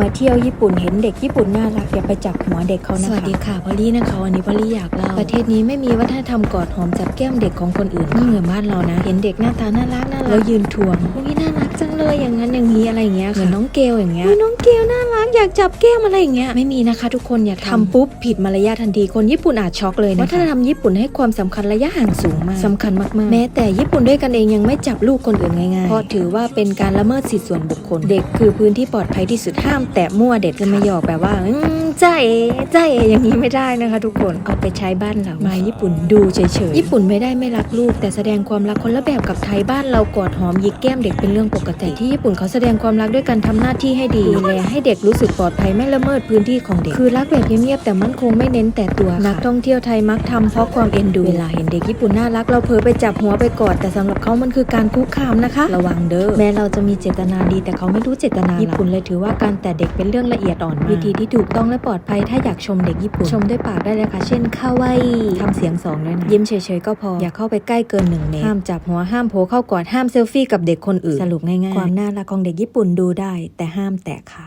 มาเที่ยวญี่ปุ่นเห็นเด็กญี่ปุ่นน่ารักอย่าไปจับหัวเด็กเขานะคะ สวัสดีค่ะพอลลี่นะคะวันนี้พอลลี่อยากเล่าประเทศนี้ไม่มีวัฒนธรรมกอดหอมจับแก้มเด็กของคนอื่นไม่เหมือนบ้านเรานะ เห็นเด็กหน้าตาน่ารักน่ารักแล้วยืนทวงอุ้ยน่ารักจังเลย อย่างนั้นอย่างนี้อะไรอย่างเงี้ยเหมือนน้องเกลอย่างเงี้ยอุ้ยน้องเกลน่ารักอยากจับแก้มอะไรอย่างเงี้ยไม่มีนะคะ ทุกคนอย่าทำปุ๊บผิดมารยาททันทีคนญี่ปุ่นอาจช็อกเลยนะคะวัฒนธรรมญี่ปุ่นให้ความสำคัญระยะห่างสูงมากสำคัญมากๆ แม้แต่ญี่ปุ่นด้วยกันเองยังไม่จับลูกคนอื่นง่ายๆเพราะถือว่าเป็นการละเมิดสิทธิส่วนบุคคล เด็กคือพื้นที่ปลอดภัยที่สุดห้าม แตะมั่วเด็กจะมาหยอกแบบว่าอืมจ้าเอ๋จ้าเอ๋อย่างนี้ไม่ได้นะคะ ทุกคนเอาไปใช้บ้านเรามาญี่ปุ่นดูเฉยๆญี่ปุ่นไม่ได้ไม่รักลูก แต่แสดงความรักคนละแบบกับไทยบ้านเรากอดหอมหยิกแก้มเด็กเป็นเรื่องปกติที่ญี่ปุ่นเขาแสดงความรักด้วยการทำหน้าที่ให้ดีดูแลให้เด็กรู้สึกปลอดภัยไม่ละเมิดพื้นที่ของเด็ก คือรักแบบเงียบๆแต่มั่นคงไม่เน้นแต่ตัวค่ะนักท่องเที่ยวไทยมักทำเพราะความเอ็นดูเวลาเห็นเด็กญี่ปุ่นน่ารักเราเผลอไปจับหัวไปกอดแต่สำหรับเขามันคือการคุกคามนะคะ ระวังเด้อแม้เราจะมีเจตนาดี แต่เขาไม่รู้เจตนาญี่ปุ่นเลยถือว่าการแต่เด็กเป็นเรื่องละเอียดอ่อนมากวิธีที่ถูกต้องและปลอดภัยถ้าอยากชมเด็กญี่ปุ่นชมด้วยปากได้เลยค่ะ เช่นคาวาอิทำเสียงสองด้วยนะยิ้มเฉยๆก็พออย่าเข้าไปใกล้เกินหนึ่งเมตรห้ามจับหัวห้ามโผล่เข้ากอดห้ามเซลฟี่กับเด็กคนอื่นสรุปง่ายๆความน่ารักของเด็กญี่ปุ่นดูได้แต่ห้ามแตะค่ะ